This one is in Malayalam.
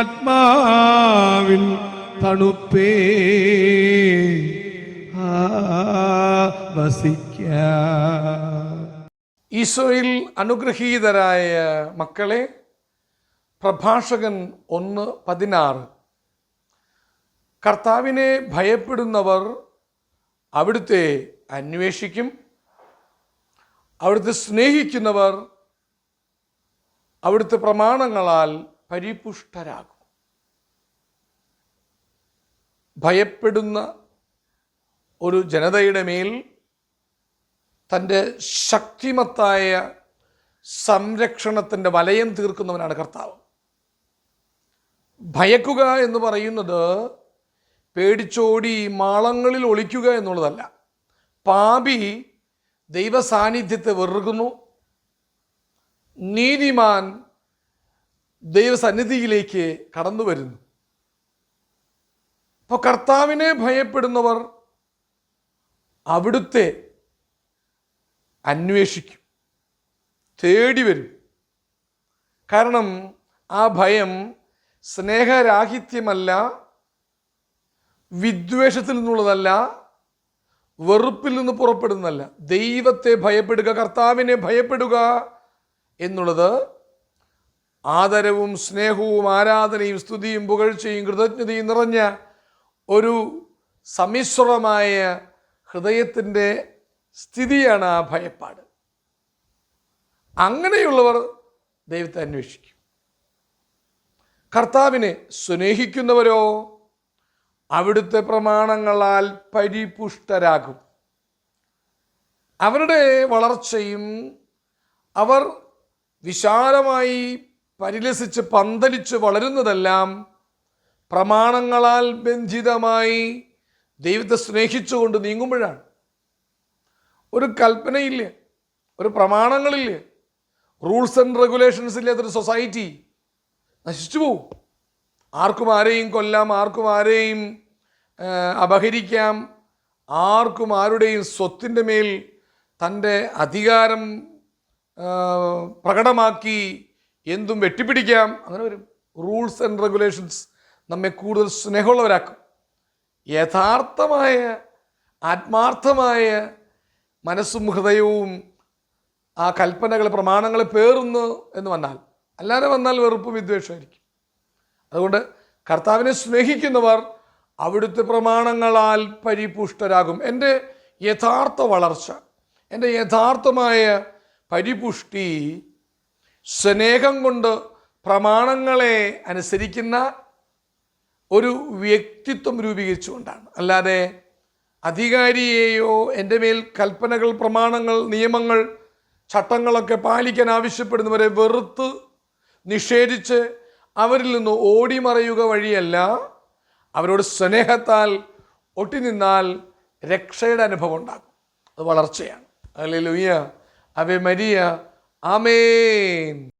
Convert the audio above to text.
ആത്മാവിൻ തണുപ്പേ. വസിക്ക. ഈശോയിൽ അനുഗ്രഹീതരായ മക്കളെ പ്രഭാഷകൻ ഒന്ന് പതിനാറ്. കർത്താവിനെ ഭയപ്പെടുന്നവർ അവിടുത്തെ അന്വേഷിക്കും. അവിടുത്തെ സ്നേഹിക്കുന്നവർ അവിടുത്തെ പ്രമാണങ്ങളാൽ പരിപുഷ്ടരാകും. ഭയപ്പെടുന്ന ഒരു ജനതയുടെ മേൽ തന്റെ ശക്തിമത്തായ സംരക്ഷണത്തിന്റെ വലയം തീർക്കുന്നവനാണ് കർത്താവ്. ഭയക്കുക എന്ന് പറയുന്നത് പേടിച്ചോടി മാളങ്ങളിൽ ഒളിക്കുക എന്നുള്ളതല്ല. പാപി ദൈവസാന്നിധ്യത്തെ വെറുകുന്നു നീതിമാൻ ദൈവസന്നിധിയിലേക്ക് കടന്നു വരുന്നു. അപ്പോൾ കർത്താവിനെ ഭയപ്പെടുന്നവർ അവിടുത്തെ അന്വേഷിക്കും തേടി വരും. കാരണം ആ ഭയം സ്നേഹരാഹിത്യമല്ല വിദ്വേഷത്തിൽ നിന്നുള്ളതല്ല വെറുപ്പിൽ നിന്ന് പുറപ്പെടുന്നതല്ല. ദൈവത്തെ ഭയപ്പെടുക കർത്താവിനെ ഭയപ്പെടുക എന്നുള്ളത് ആദരവും സ്നേഹവും ആരാധനയും സ്തുതിയും പുകഴ്ചയും കൃതജ്ഞതയും നിറഞ്ഞ ഒരു സമ്മിശ്രമായ ഹൃദയത്തിന്റെ സ്ഥിതിയാണ് ആ ഭയപ്പാട്. അങ്ങനെയുള്ളവർ ദൈവത്തെ അന്വേഷിക്കും. കർത്താവിനെ സ്നേഹിക്കുന്നവരോ അവിടുത്തെ പ്രമാണങ്ങളാൽ പരിപുഷ്ടരാകും. അവരുടെ വളർച്ചയും അവർ വിശാലമായി പരിലസിച്ച് പന്തലിച്ച് വളരുന്നതെല്ലാം പ്രമാണങ്ങളാൽ ബന്ധിതമായി ദൈവത്തെ സ്നേഹിച്ചുകൊണ്ട് നീങ്ങുമ്പോഴാണ്. ഒരു കൽപ്പനയില്ല? ഒരു പ്രമാണങ്ങളില്ല? റൂൾസ് ആൻഡ് റെഗുലേഷൻസ് ഇല്ലാത്തൊരു സൊസൈറ്റി നശിച്ചു പോവും. ആർക്കും ആരെയും കൊല്ലാം ആർക്കും ആരെയും അപഹരിക്കാം. ആർക്കും ആരുടെയും സ്വത്തിന്റെ മേൽ തന്റെ അധികാരം പ്രകടമാക്കി എന്തും വെട്ടിപ്പിടിക്കാം. അങ്ങനെ വരും. റൂൾസ് ആൻഡ് റെഗുലേഷൻസ് നമ്മെ കൂടുതൽ സ്നേഹമുള്ളവരാക്കും. യഥാർത്ഥമായ ആത്മാർത്ഥമായ മനസ്സും ഹൃദയവും ആ കൽപ്പനകൾ പ്രമാണങ്ങളെ പേറുന്നു എന്ന് വന്നാൽ അല്ലാതെ വന്നാൽ വെറുപ്പും വിദ്വേഷമായിരിക്കും അതുകൊണ്ട് കർത്താവിനെ സ്നേഹിക്കുന്നവർ അവിടുത്തെ പ്രമാണങ്ങളാൽ പരിപുഷ്ടരാകും. എന്റെ യഥാർത്ഥ വളർച്ച എന്റെ യഥാർത്ഥമായ പരിപുഷ്ടി സ്നേഹം കൊണ്ട് പ്രമാണങ്ങളെ അനുസരിക്കുന്ന ഒരു വ്യക്തിത്വം രൂപീകരിച്ചുകൊണ്ടാണ്. അല്ലാതെ അധികാരിയെയോ എന്റെ മേൽ കൽപ്പനകൾ പ്രമാണങ്ങൾ നിയമങ്ങൾ ചട്ടങ്ങളൊക്കെ പാലിക്കാൻ ആവശ്യപ്പെടുന്നവരെ വെറുത്ത് നിഷേധിച്ച് അവരിൽ നിന്ന് ഓടിമറയുക വഴിയല്ല അവരോട് സ്നേഹത്താൽ ഒട്ടി നിന്നാൽ രക്ഷയുടെ അനുഭവം ഉണ്ടാകും. അത് വളർച്ചയാണ്. അല്ലെ ലുയ്യ അവെ മരിയ. Amén.